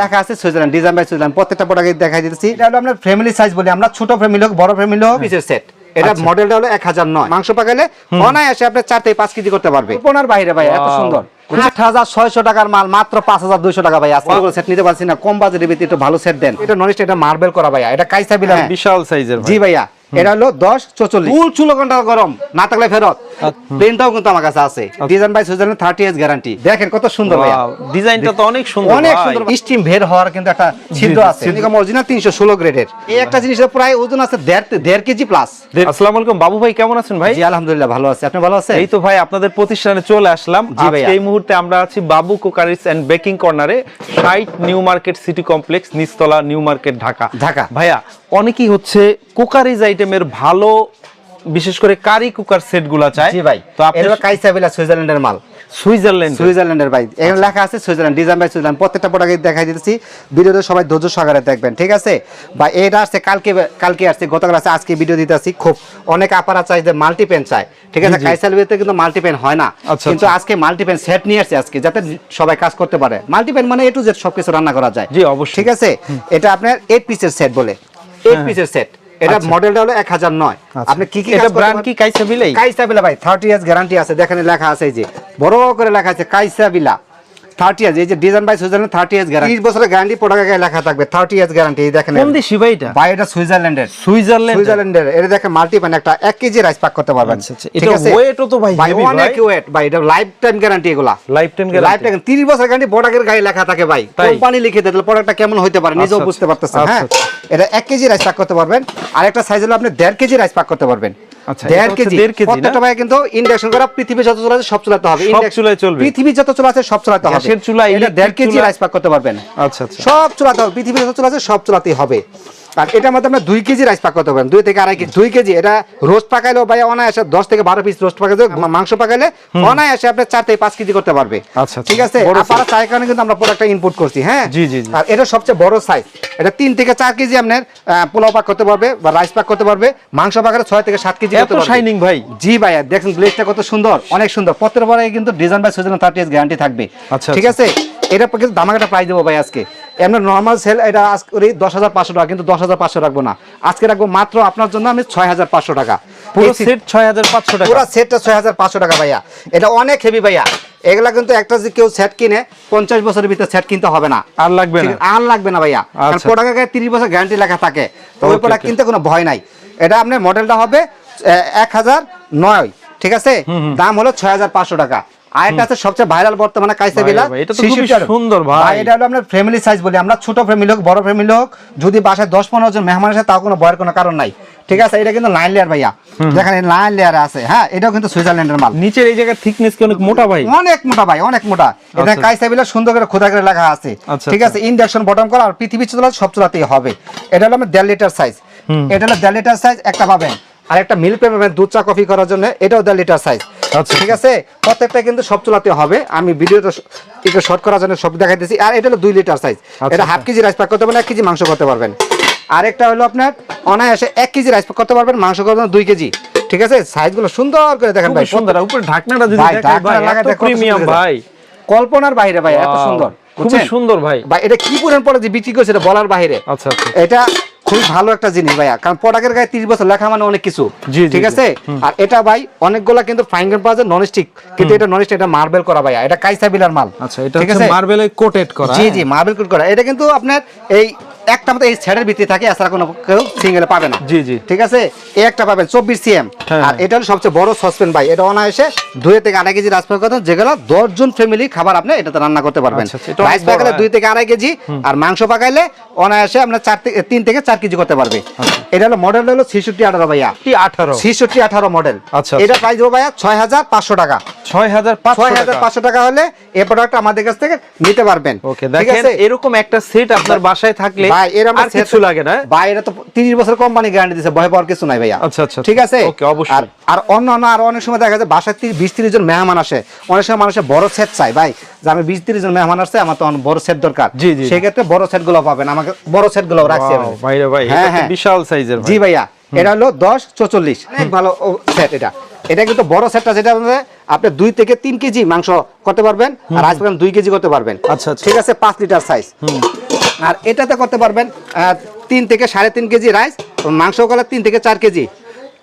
লেখা আছে Switzerland design by Switzerland প্রত্যেকটা প্রোডাক্ট দেখাই দিতেছি। এটা হলো আমরা ফ্যামিলি সাইজ বলি আমরা ছোট ফ্যামিলি হোক বড় ফ্যামিলি হোক। পিসের সেট এটা মডেলটা হলো এক হাজার নয়। মাংস পাকালে অনায়াসে আপনি চার থেকে পাঁচ কেজি করতে পারবে। পোনার বাইরে ভাই এত সুন্দর। আট হাজার ছয়শো টাকার মাল মাত্র পাঁচ হাজার দুইশো টাকা ভাই আজকে সেট নিতে পারছি না। কম বাজেটের ভিতরে একটু ভালো সেট দেন। এটা নন এটা মার্বেল করা ভাইয়া। এটা কাইসা বিলাম বিশাল সাইজের জি ভাইয়া। এটা হলো দশ চৌচল্লিশ। ফুল চুলো ঘণ্টা গরম না থাকলে ফেরত। প্লেনটাও কিন্তু আমার কাছে আছে। ডিজাইন বাই সুইজারল্যান্ড থার্টি এস গ্যারান্টি দেখেন কত সুন্দর ভাইয়া। ডিজাইনটা তো অনেক সুন্দর অনেক সুন্দর। স্টিম হওয়ার কিন্তু একটা ছিদ্র আছে। এরকম অরিজিনাল তিনশো ষোলো গ্রেডের এই একটা জিনিসের প্রায় ওজন আছে দেড় দেড় কেজি প্লাস আসসালামু আলাইকুম বাবু ভাই কেমন আছেন ভাই? জি আলহামদুলিল্লাহ ভালো আছে। আপনি ভালো আছেন? এই তো ভাই আপনাদের প্রতিষ্ঠানে চলে আসলাম। আজকে এই মুহূর্তে আমরা আছি বাবু কুকারিস এন্ড বেকিং কর্নারে site new market city complex নিচতলা নিউ মার্কেট ঢাকা। ঢাকা। ভাইয়া অনেকেই হচ্ছে কুকারিজ আইটেমের ভালো বিশেষ করে কারি কুকার সেটগুলা চায় জি ভাই তো আপনি এটা কাইসাবিলা সুইজারল্যান্ডের মাল। সুইজারল্যান্ড সুইজারল্যান্ডের ভাই এখানে লেখা আছে সুইজারল্যান্ড ডিজাইন বাই সুইজারল্যান্ড প্রত্যেকটা প্রোডাক্ট দেখাই দিতেছি। ভিডিওতে সবাই ধৈর্য সহকারে দেখবেন ঠিক আছে? বা এটা আসছে কালকে কালকে আসছে গতকাল আসছে আজকে ভিডিও দিতেছি খুব অনেক আপারা চাই যে মাল্টি পেন চায় ঠিক আছে? কাইসাল বিয়েতে কিন্তু মাল্টি পেন হয় না। আচ্ছা, কিন্তু আজকে মাল্টি পেন সেট নিয়ে আসছে আজকে যাতে সবাই কাজ করতে পারে। মাল্টি পেন মানে এ টু জেড সবকিছু রান্না করা যায় জি, অবশ্যই। ঠিক আছে? এটা আপনার এইট পিসের সেট বলে। এইট পিসের সেট এটা মডেলটা হলো এক হাজার নয়। আপনি কি কি এটা ব্র্যান্ড কি কাইসা বিলাই কাইসা বিলা ভাই থার্টি ইয়ার্স গ্যারান্টি আছে। দেখেন লেখা আছে এই যে। বড় করে লেখা আছে কাইসা বিলা থার্টি ইয়ার্স এই যে design by Switzerland thirty years guarantee তিরিশ বছরের গ্যারান্টি প্রোডাক্টে লেখা থাকবে থার্টি ইয়ার্স গ্যারান্টি এই দেখেন। কোন দেশি ভাই এটা? ভাই এটা সুইজারল্যান্ডের সুইজারল্যান্ড সুইজারল্যান্ডের এটা দেখেন মাল্টিপ্যান একটা এক কেজি রাইস পাক করতে পারবেন। আচ্ছা, আচ্ছা। এটা weight তো ভাই ভাই অনেক ওয়েট ভাই এটা লাইফ টাইম গ্যারান্টি এগুলা। লাইফ টাইম লাইফ টাইম তিরিশ বছর গ্যারান্টি প্রোডাক্টের গায়ে লেখা থাকে ভাই? কোম্পানি লিখে দেয় প্রোডাক্টটা কেমন হইতে পারে নিজেও আচ্ছা, বুঝতে পারতেছেন হ্যাঁ? এটা এক কেজি রাইস পাক করতে পারবেন। আর একটা সাইজ হলো আপনি দেড় কেজি রাইস পাক করতে পারবেন। দেড় কেজি। দেড় কেজি, না? প্রত্যেকটা ভাই কিন্তু ইন্ডাকশন করা পৃথিবী যত চলে আছে সব চলাতে হবে। চুলায় চলবে। পৃথিবী যত চলে আছে সব চলাতে হবে। চুলা, এটা দেড় কেজি রাইস পাক করতে পারবেন। আচ্ছা আচ্ছা। সব চলাতে হবে। পৃথিবী যত চলে আছে সব চলাতেই হবে। আর এটার মধ্যে আপনার দুই কেজি রাইস পাক করতে পারবেন দুই থেকে আড়াই কেজি দুই কেজি। এটা রোস্ট পাকাইলেও ভাই অনায়াসে দশ থেকে বারো পিস রোস্ট পাকাইলে মাংস পাকাইলে অনায়াসে আপনি চার থেকে পাঁচ কেজি করতে পারবে। আচ্ছা, আচ্ছা। ঠিক আছে? আপনারা চাই কারণে কিন্তু আমরা প্রোডাক্টটা ইনপুট করছি হ্যাঁ? জি, জি। আর এটা সবচেয়ে বড় সাইজ এটা তিন থেকে চার কেজি আপনার পোলাও পাক করতে পারবে বা রাইস পাক করতে পারবে। মাংস পাকালে ছয় থেকে সাত কেজি এত শাইনিং ভাই। জি ভাইয়া দেখেন গ্লেজটা কত সুন্দর অনেক সুন্দর। পত্রের পরে কিন্তু ডিজাইন বাই সুজন থার্টি গ্যারান্টি থাকবে। আচ্ছা, ঠিক আছে? এটা কিন্তু ধামাকাটা প্রাইস দেবো ভাই আজকে। এমনি নর্মাল সেল এটা আজকে করি দশ হাজার পাঁচশো টাকা কিন্তু দশ হাজার পাঁচশো রাখব না। আজকে রাখব মাত্র আপনার জন্য আমি ছয় হাজার পাঁচশো টাকা। পুরো সেট- ছয় হাজার পাঁচশো টাকা। পুরো সেটটা ছয় হাজার পাঁচশো টাকা ভাইয়া। এটা অনেক হেভি ভাইয়া। এগুলা কিন্তু একটা যে কেউ সেট কিনে পঞ্চাশ বছরের ভিতরে সেট কিনতে হবে না। আর লাগবে না? আর লাগবে না ভাইয়া। কারণ আচ্ছা। প্রোডাক্টের গায়ে তিরিশ বছর গ্যারান্টি লেখা থাকে। তো ওই প্রোডাক্ট কিনতে কোনো ভয় নাই। এটা আপনার মডেলটা হবে এক হাজার নয়। ঠিক আছে? দাম হলো ছয় হাজার পাঁচশো টাকা। আছে সবচেয়ে ভাইরাল বর্তমানে কাইসা বিলা এটা তো খুবই সুন্দর ভাই। এটা হলো আপনার ফ্যামিলি সাইজ বলি। আমরা ছোট ফ্যামিলি হোক বড় ফ্যামিলি হোক যদি বাসায় দশ পনেরো জন মেহমান আসে তাও কোনো ভয়ের কোনো কারণ নাই। ঠিক আছে? এটা কিন্তু লাইন লেয়ার ভাইয়া। দেখেন লাইন লেয়ার আছে। হ্যাঁ এটাও কিন্তু সুইজারল্যান্ডের মাল। নিচের এই জায়গার থিকনেস কি অনেক মোটা ভাই? অনেক মোটা ভাই অনেক মোটা। এটা আচ্ছা। কাইসা বিলা সুন্দর করে খোদা করে লেখা আছে। আচ্ছা, ঠিক আছে? ইন্ডাকশন বটম করা আর পৃথিবী চলা সব চলাতেই হবে। এটা হলো আমার দেড় লিটার সাইজ এটা হলো দেড় লিটার সাইজ একটা পাবেন। আর একটা মিল্ক পেপার দুধ চা কফি করার জন্য এটাও দেড় লিটার সাইজ আচ্ছা। ঠিক আছে? প্রত্যেকটা কিন্তু সব চলাতে হবে। আমি ভিডিওটা একটু শর্ট করার জন্য সব দেখাইতেছি আর এটা হলো দুই লিটার সাইজ এটা হাফ কেজি রাইস পাক করতে পারবেন এক কেজি মাংস করতে পারবেন। আরেকটা হলো আপনার অনায়াসে এক কেজি রাইস পাক করতে পারবেন মাংস করতে পারবেন দুই কেজি। ঠিক আছে? সাইজগুলো সুন্দর করে দেখেন ভাই সুন্দর। উপরে ঢাকনাটা যদি ভাই, ঢাকনা লাগা এত দেখো কত প্রিমিয়াম ভাই। কল্পনার বাইরে ভাই এত সুন্দর। বুঝছেন? সুন্দর ভাই। ভাই এটা কি পরিমাণ পরে যে বিক্রি করছে এটা বলার বাইরে? আচ্ছা, আচ্ছা। এটা খুবই ভালো একটা জিনিস ভাইয়া। কারণ প্রোডাক্টের গায়ে তিরিশ বছর লেখা মানে অনেক কিছু। ঠিক আছে? আর এটা ভাই অনেকগুলা কিন্তু ফাইঙ্গার পাওয়া যায় নন কিন্তু এটা ননস্টিক এটা মার্বেল করা ভাইয়া। এটা কাইসা বিলার মাল। আচ্ছা এটা ঠিক আছে? মার্বেলে কোটেড করা জি হ্যাঁ? জি মার্বেল কোট করা। এটা কিন্তু আপনার এই একটা মতো এই ছেড়ের ভিতরে থাকে এছাড়া কোনো কেউ সিঙ্গেলে পাবে না। জি, জি। ঠিক আছে? এই একটা পাবেন চব্বিশ সিএম হ্যাঁ, আর হ্যাঁ। এটা হলো সবচেয়ে বড় সসপেন ভাই। এটা অনায়াসে দুই থেকে আড়াই কেজি রাইস করতে যেগুলো দশজন ফ্যামিলি খাবার আপনি এটাতে রান্না করতে পারবেন। আচ্ছা, আচ্ছা, রাইস বড়, পাকালে হ্যাঁ। দুই থেকে আড়াই কেজি আর মাংস পাকাইলে অনায়াসে আপনার চার থেকে তিন থেকে চার কেজি করতে পারবে। আচ্ছা। এটা হলো মডেল হলো ছিষট্টি আঠারো ভাইয়া। আঠারো? ছিষট্টি আঠারো মডেল আচ্ছা, এটা প্রাইস দেবো ভাইয়া ছয় হাজার পাঁচশো টাকা। ছয় হাজার পাঁচশো টাকা। হলে এই প্রোডাক্ট আমাদের কাছ থেকে নিতে পারবেন। ওকে দেখেন এরকম একটা সেট আপনার বাসায় থাকলে ভাই এর আর কিছু লাগে না ভাই এটা তো তিরিশ বছর কোম্পানি গ্যারান্টি দিচ্ছে ভয় পাওয়ার কিছু নাই ভাইয়া। আচ্ছা, আচ্ছা, ঠিক আছে? ওকে, অবশ্যই। আর আর অন্য অন্য আর অনেক সময় দেখা যায় বাসায় তিরিশ বিশ তিরিশ জন মেহমান আসে। অনেক সময় মানুষের বড় সেট চাই ভাই যে আমি বিশ তিরিশ জন মেহমান আসছে আমার তো বড় সেট দরকার। জি, জি। সেক্ষেত্রে বড় সেটগুলো পাবেন। আমাকে বড় সেটগুলো রাখছি আমি। ভাই রে ভাই হ্যাঁ, এটা হ্যাঁ। বিশাল সাইজের জি ভাইয়া এটা হলো দশ চৌচল্লিশ। অনেক ভালো সেট এটা। এটা কিন্তু বড় সেটটা যেটা আপনি দুই থেকে তিন কেজি মাংস করতে পারবেন আর রাইস পাকান দুই কেজি করতে পারবেন। আচ্ছা, আচ্ছা। ঠিক আছে পাঁচ লিটার সাইজ আর এটাতে করতে পারবেন আহ, তিন থেকে সাড়ে তিন কেজি রাইস মাংস করলে তিন থেকে চার কেজি।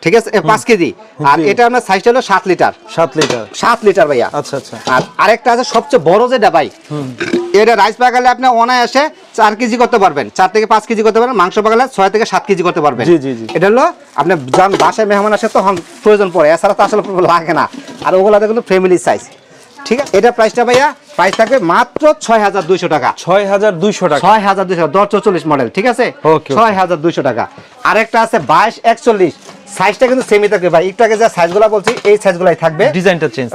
ঠিক আছে? পাঁচ কেজি। আর এটা আপনার সাইজটা হলো সাত লিটার। সাত লিটার। সাত লিটার ভাইয়া। আচ্ছা আচ্ছা। আর আরেকটা আছে সবচেয়ে বড় যেটা ভাই এটা রাইস পাকালে আপনি অনায়াসে চার কেজি করতে পারবেন। চার থেকে পাঁচ কেজি করতে পারবেন মাংস পাকালে ছয় থেকে সাত কেজি করতে পারবেন। জি, জি, জি। এটা হলো আপনি বাসায় মেহমান আসে তখন প্রয়োজন পড়ে এছাড়া তো আসলে লাগে না। আর ওগুলা কিন্তু ফ্যামিলি সাইজ ঠিক আছে? এটা প্রাইসটা ভাইয়া প্রাইস থাকবে মাত্র ছয় হাজার দুইশো টাকা। ছয় হাজার দুইশো টাকা। ছয় হাজার দুইশো দশ চল্লিশ মডেল ঠিক আছে? ছয় হাজার দুইশো টাকা। আরেকটা আছে বাইশ একচল্লিশ। সাইজটা কিন্তু সেমই থাকবে ভাই। একটু আগে যে সাইজগুলো বলছি এই সাইজগুলাই থাকবে। ডিজাইনটা চেঞ্জ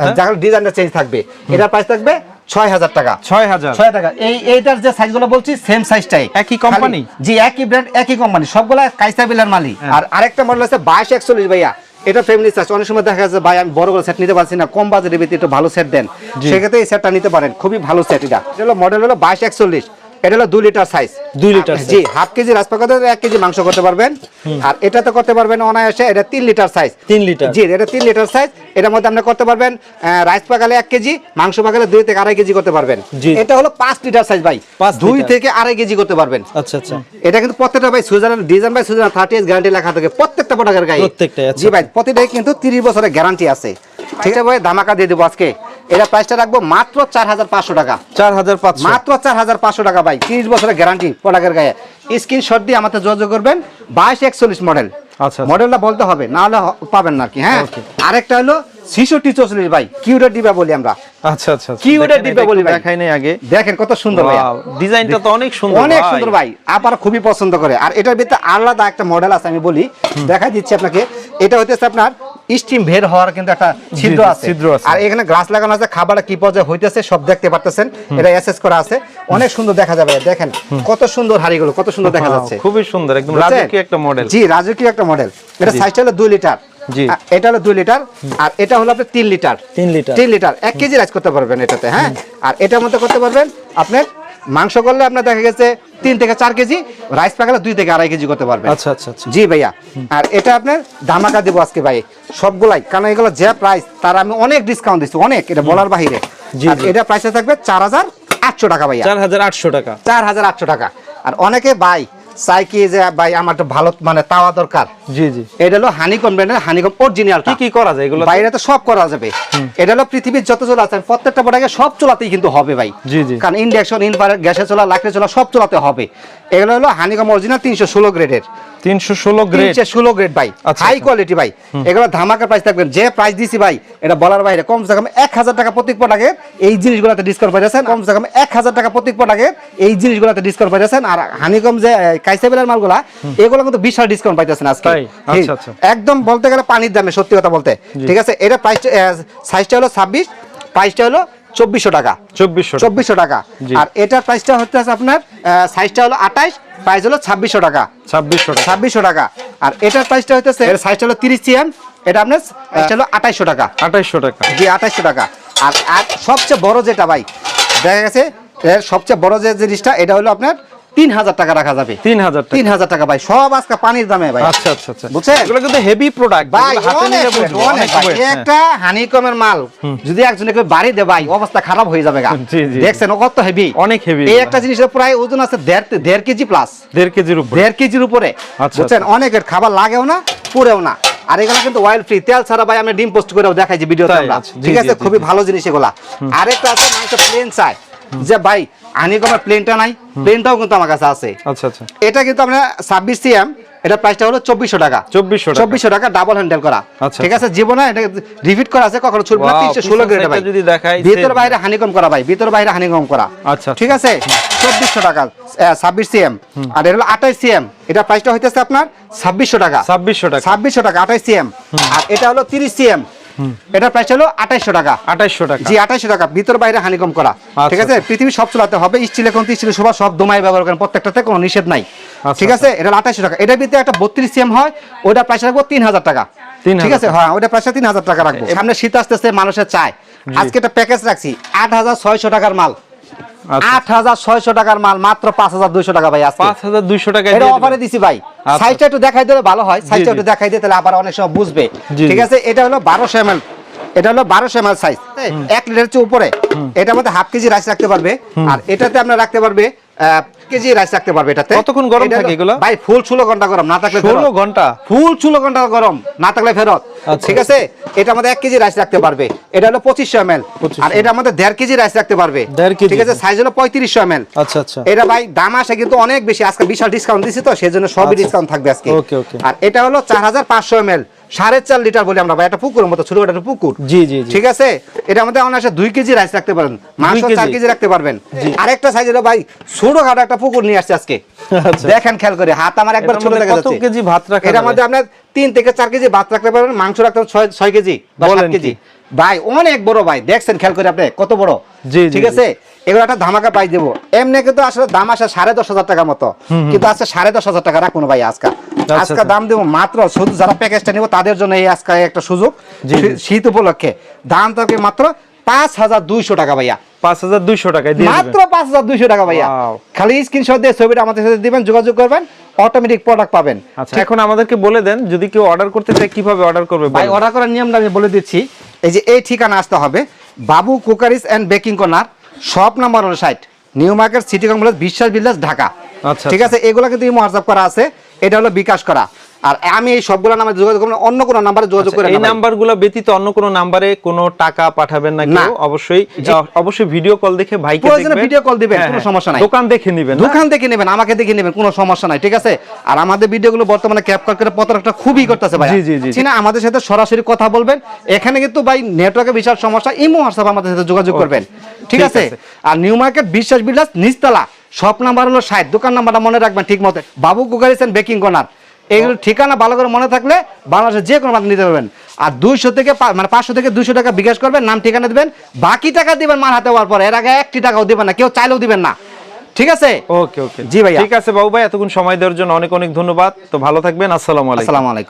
ডিজাইনটা চেঞ্জ থাকবে। এটার প্রাইস থাকবে ছয় হাজার টাকা। ছয় হাজার ছয় টাকা। এই এইটার যে সাইজগুলো বলছি সেম সাইজটাই একই কোম্পানি জি একই ব্র্যান্ড একই কোম্পানি সবগুলা কাইসা বিলার মালিক। হ্যাঁ। আর আরেকটা মডেল আছে বাইশ একচল্লিশ ভাইয়া। এটা ফ্যামিলি সাইজ অনেক সময় দেখা যায় ভাই আমি বড় বড় সেট নিতে পারছি না কম বাজেটের ভিতরে একটু ভালো সেট দেন। সেক্ষেত্রে এই সেটটা নিতে পারেন। খুবই ভালো সেট এটা। এটা হলো মডেল হলো বাইশ একচল্লিশ। এটা হলো দুই লিটার সাইজ দুই লিটার জি হাফ কেজি এক কেজি মাংস করতে পারবেন। আর এটাতে করতে পারবেন অনায়াসে এটা তিন লিটার সাইজ তিন লিটার জি এটা তিন লিটার সাইজ এটার মধ্যে আপনি করতে পারবেন রাইস পাকালে এক কেজি মাংস পাকালে দুই থেকে আড়াই কেজি করতে পারবেন। এটা হলো পাঁচ লিটার সাইজ ভাই। দুই থেকে আড়াই কেজি করতে পারবেন। আচ্ছা আচ্ছা। এটা কিন্তু প্রত্যেকটা ভাই Switzerland design Switzerland thirty years guarantee লেখা থাকে প্রত্যেকটা প্রোডাক্টের গায়ে। আচ্ছা। জি ভাই প্রতিটাই কিন্তু তিরিশ বছরের গ্যারান্টি আছে। ঠিক আছে ভাই ধামাকা দিয়ে দেবো আজকে। এটা প্রাইসটা রাখব মাত্র চার হাজার পাঁচশো টাকা। চার হাজার পাঁচশো। মাত্র চার হাজার পাঁচশো টাকা ভাই তিরিশ বছরের গ্যারান্টি প্রোডাক্টের গায়ে। স্ক্রিনশট দিয়ে আমাদের যোগাযোগ করবেন বাইশ একচল্লিশ মডেল আচ্ছা। মডেলটা বলতে হবে না হলে পাবেন না কি হ্যাঁ? আরেকটা হলো ছিষট্টি চৌচল্লিশ ভাই কিউডের ডিবা বলি আমরা। আচ্ছা আচ্ছা দিবে এটা বলি ভাই? দেখাই নাই আগে। দেখেন কত সুন্দর ভাই ডিজাইনটা তো অনেক সুন্দর অনেক সুন্দর ভাই আবার খুবই পছন্দ করে। আর এটার ভিতরে আলাদা একটা মডেল আছে আমি বলি দেখাই দিচ্ছি আপনাকে। এটা হইতেছে আপনার স্টিম বের হওয়ার কিন্তু একটা ছিদ্র আছে। ছিদ্র আছে। আর এখানে গ্লাস লাগানো আছে খাবারটা কি পর্যায়ে হইতেছে সব দেখতে পারতেছেন। এটা এসএস করা আছে। অনেক সুন্দর দেখা যাবে দেখেন কত সুন্দর হাড়িগুলো কত সুন্দর দেখা যাচ্ছে। খুবই সুন্দর একদম? রাজকীয় একটা মডেল জি রাজকীয় একটা মডেল এটা। সাইজটা হলো দুই লিটার। এটা হলো দুই লিটার আর এটা হলো আপনার তিন লিটার। তিন লিটার। তিন লিটার এক কেজি রাইস করতে পারবেন এটাতে হ্যাঁ? আর এটার মধ্যে করতে পারবেন আপনার মাংস করলে আপনার দেখা গেছে তিন থেকে চার কেজি রাইস পাকালে দুই থেকে আড়াই কেজি করতে পারবে আচ্ছা আচ্ছা আচ্ছা। জি ভাইয়া। আর এটা আপনার ধামাকা দিব আজকে ভাই। সবগুলাই কারণ এগুলো যে প্রাইস তার আমি অনেক ডিসকাউন্ট দিচ্ছি অনেক এটা বলার বাহিরে। জি, এটা প্রাইসে থাকবে চার হাজার আটশো টাকা ভাইয়া। চার হাজার আটশো টাকা। চার হাজার আটশো টাকা। আর অনেকে ভাই চাই কি যে ভাই আমার তো ভালো মানে তাওয়া দরকার। জি জি। এটা হলো হানিকম ব্র্যান্ডের হানিকম অরিজিনাল কি কি করা যায় এগুলো বাইরে তো সব করা যাবে। এটা হলো পৃথিবীর যত চলা আছে প্রত্যেকটা প্রোডাক্টে সব চলাতেই কিন্তু হবে ভাই। জি, জি। কারণ ইন্ডাকশন ইনভার্টার গ্যাসে চলা লাকড়ে চলা সব চলাতে হবে। এগুলো হলো হানিকম অরিজিনাল তিনশো ষোলো গ্রেডের তিনশো ষোলো গ্রেড ষোলো গ্রেড ভাই। আচ্ছা, হাই আচ্ছা। কোয়ালিটি ভাই। এগুলো ধামাকা প্রাইস থাকবেন যে প্রাইস দিছি ভাই এটা বলার বাইরে। কমসে কম এক হাজার টাকা প্রত্যেক প্রোডাক্টের এই জিনিসগুলোতে ডিসকাউন্ট পাইতেছেন কমসে কম এক হাজার টাকা প্রত্যেক প্রোডাক্টের এই জিনিসগুলোতে ডিসকাউন্ট পাইতেছেন আর হানিকম যে কাইসাবেলের মালগুলা এগুলো কিন্তু বিশাল ডিসকাউন্ট পাইতেছেন আজকে। আচ্ছা, আচ্ছা। একদম বলতে গেলে পানির দামে সত্যি কথা বলতে। ঠিক আছে? এটা প্রাইস সাইজটা হলো ছাব্বিশ প্রাইসটা হলো চব্বিশশো টাকা। চব্বিশশো চব্বিশশো টাকা। আর এটার প্রাইসটা হচ্ছে আপনার সাইজটা হলো আঠাইশ প্রাইস হলো ছাব্বিশশো টাকা। ছাব্বিশশো ছাব্বিশশো টাকা। আর এটার প্রাইসটা হচ্ছে এর সাইজটা হলো তিরিশ সিএম এটা আপনার সাইজটা হলো আঠাইশশো টাকা। আঠাইশশো টাকা। জি আঠাইশশো টাকা। আর আর সবচেয়ে বড় যেটা ভাই দেখা গেছে এর সবচেয়ে বড় যে জিনিসটা এটা হলো আপনার তিন হাজার টাকা রাখা যাবে। তিন হাজার তিন হাজার টাকা ভাই সব আজকে পানির দামে ভাই। আচ্ছা আচ্ছা আচ্ছা। বুঝছেন? এগুলো কিন্তু হেভি প্রোডাক্ট ভাই। একটা হানিকমের মাল যদি একজনে কেউ বাড়ি দে ভাই অবস্থা খারাপ হয়ে যাবে গা। দেখছেন কত হেভি অনেক heavy এই একটা জিনিসের প্রায় ওজন আছে দেড় দেড় কেজি প্লাস দেড় কেজির উপর। দেড় কেজির উপরে। আচ্ছা, বুঝছেন? অনেকের খাবার লাগেও না পুরেও না। আর এগুলো কিন্তু অয়েল ফ্রি তেল ছাড়া ভাই আমি ডিম পোস্ট করেও দেখাই যে ভিডিওতে আমরা। আচ্ছা, ঠিক আছে? খুবই ভালো জিনিস এগুলা। আরেকটা আছে মাংস প্লেন চাই যে ভাই আনিকমের প্লেনটা নাই প্লেনটাও কিন্তু আমার কাছে আছে। আচ্ছা আচ্ছা। এটা কিন্তু আপনার ছাব্বিশ সিএম এটা প্রাইসটা হলো চব্বিশশো টাকা। চব্বিশশো চব্বিশশো টাকা ডাবল হ্যান্ডেল করা। আচ্ছা, ঠিক আছে জীবনে এটা রিপিট করা আছে কখনো ছুটবে না তিনশো ষোলো গ্রেড ভাই। যদি দেখাই, ভিতর বাইরে হানিকম করা ভাই ভিতর বাইরে হানিকম করা। আচ্ছা। ঠিক আছে? চব্বিশশো টাকা ছাব্বিশ সিএম। আর এটা হলো আঠাইশ সিএম। এটা প্রাইসটা হইতেছে আপনার ছাব্বিশশো টাকা। ছাব্বিশশো টাকা। ছাব্বিশশো টাকা আঠাইশ সিএম। আর এটা হলো তিরিশ সিএম। এটা প্রাইস হলো আঠাইশশো টাকা। আঠাইশশো টাকা। জি আঠাইশো টাকা। ভিতর বাইরে হানিকম করা। আচ্ছা, ঠিক আছে? পৃথিবী সব চলাতে হবে স্টিল এখন স্টিল সবার সব দোমাই ব্যবহার করেন। প্রত্যেকটাতে কোনো নিষেধ নাই। আচ্ছা, ঠিক আছে? এটা আঠাইশো টাকা। এটার ভিতরে একটা বত্রিশ সিএম হয় ওটা প্রাইস রাখব তিন হাজার টাকা ঠিক আছে? হ্যাঁ ওটা প্রাইস তিন হাজার টাকা রাখব। সামনে শীত আসতেছে মানুষের চায়। আজকে একটা প্যাকেজ রাখছি আট হাজার ছয়শো টাকার মাল। আচ্ছা। আট হাজার ছয়শো টাকার মাল মাত্র পাঁচ হাজার দুইশো টাকা ভাই আজকে। পাঁচ হাজার দুইশো টাকা এটা অফারে দিছি ভাই। সাইজটা একটু দেখাই দিলে ভালো হয়। সাইজটা একটু দেখাই তাহলে আবার অনেক সময় বুঝবে। ঠিক আছে? এটা হলো বারোশো এম এটা হলো বারোশো এম সাইজ এক লিটার উপরে। এটার মধ্যে হাফ কেজি রাইস রাখতে পারবে। আর এটাতে আপনার রাখতে পারবে কেজি রাইস রাখতে পারবে এটাতে। কতক্ষণ গরম থাকে এগুলো? ভাই ফুল ষোলো ঘণ্টা গরম না থাকলে ষোলো ফেরত। ঘণ্টা? ফুল ষোলো ঘণ্টা গরম না থাকলে ফেরত। আচ্ছা। ঠিক আছে? এটা আমাদের এক কেজি রাইস রাখতে পারবে। এটা হলো পঁচিশশো এম এল আর এটা আমাদের দেড় কেজি রাইস রাখতে পারবে। ঠিক আছে? সাইজ হলো পঁয়ত্রিশশো এম এল আচ্ছা আচ্ছা। এটা ভাই দাম আসে কিন্তু অনেক বেশি। আজকে বিশাল ডিসকাউন্ট দিছি তো সেজন্য সবই আচ্ছা। ডিসকাউন্ট থাকবে আজকে। Okay, okay. আর এটা হলো চার হাজার পাঁচশো এম এল সাড়ে চার লিটার বলি আমরা ভাই একটা পুকুরের মতো ছোট একটা পুকুর। জি জি ঠিক আছে? এটা আমাদের অনায়াসে দুই কেজি রাইস রাখতে পারেন মাংস? চার কেজি। রাখতে পারবেন। আরেকটা সাইজ হলো ভাই ছোট খাটো একটা পুকুর নিয়ে আসছে আজকে। আচ্ছা। দেখেন খেয়াল করে হাত আমার একবার ছোট দেখা কত যাচ্ছে। কেজি ভাত রাখা এটার মধ্যে আপনার তিন থেকে চার কেজি ভাত রাখতে পারবেন মাংস রাখতে ছয় ছয় কেজি বা সাত কেজি। ভাই অনেক বড় ভাই দেখছেন খেয়াল করে আপনি কত বড়? জি, ঠিক আছে? এগুলো একটা ধামাকা পাই দেবো। এমনি কিন্তু আসলে দাম আসে সাড়ে দশ হাজার টাকার মতো। কিন্তু আজকে সাড়ে দশ হাজার টাকা রাখুন ভাই আজকে। আজকে আচ্ছা। দাম দেবো মাত্র শুধু যারা প্যাকেজটা নিব তাদের জন্য এই আজকে একটা সুযোগ। শীত উপলক্ষে। দাম থাকবে মাত্র পাঁচ হাজার দুইশো টাকা ভাইয়া। পাঁচ হাজার দুইশো টাকায় মাত্র পাঁচ হাজার দুইশো টাকা ভাইয়া। খালি স্ক্রিনশট দিয়ে ছবিটা আমাদের সাথে দিবেন যোগাযোগ করবেন অটোমেটিক প্রোডাক্ট পাবেন। আচ্ছা এখন আমাদেরকে বলে দেন যদি কেউ অর্ডার করতে চায় কীভাবে অর্ডার করবে ভাই অর্ডার করার নিয়মটা আমি বলে দিচ্ছি। এই যে এই ঠিকানা আসতে হবে Babu cookeries and baking corner shop number new market city complex Biswas village Dhaka. আচ্ছা, ঠিক আছে এগুলো কিন্তু হোয়াটসঅ্যাপ করা আছে। এটা হলো বিকাশ করা আর আমি এই সবগুলো নাম্বার যোগাযোগ করব অন্য কোনো নাম্বারে যোগাযোগ করে আচ্ছা, এই নাম্বারগুলো ব্যতীত অন্য কোনো নাম্বারে কোনো টাকা পাঠাবেন না। কেউ অবশ্যই অবশ্যই ভিডিও কল দেখে ভাইকে দেখবেন video call দিবেন, হ্যাঁ, কোনো হ্যাঁ। সমস্যা নাই। দোকান দেখে নেবেন না? দোকান দেখে নেবেন আমাকে দেখে নেবেন কোনো সমস্যা নাই ঠিক আছে আর আমাদের ভিডিওগুলো বর্তমানে ক্যাপচার করে প্রত্যেকটা খুবই করতেছে ভাই জি, জি, জি। না আমাদের সাথে সরাসরি কথা বলবেন এখানে কিন্তু ভাই নেটওয়ার্কের বিশাল সমস্যা ইমো হোয়াটসঅ্যাপ আমাদের সাথে যোগাযোগ করবেন ঠিক আছে। আর নিউ মার্কেট বিশ্বাস বিলাস নিচতলা শপ নাম্বার হলো ষাট দোকান নাম্বারটা মনে রাখবেন ঠিক মতো। বাবু এন্ড বেকিং কর্নার। এইগুলো ঠিকানা ভালো করে মনে থাকলে বাংলাদেশের যে কোনো মাধ্যমে নিতে পারবেন। আর দুইশো থেকে মানে পাঁচশো থেকে দুইশো টাকা বিকাশ করবেন নাম ঠিকানা দিবেন। বাকি টাকা দিবেন মার হাতে হওয়ার পর। এর আগে একটি টাকাও দিবেন না কেউ চাইলেও দিবেন না। ঠিক আছে? ওকে ওকে। জি ভাই ঠিক আছে বাবু ভাই এতক্ষণ সময় দেওয়ার জন্য অনেক অনেক ধন্যবাদ। তো ভালো থাকবেন আসসালামু আলাইকুম। আসসালামু আলাইকুম।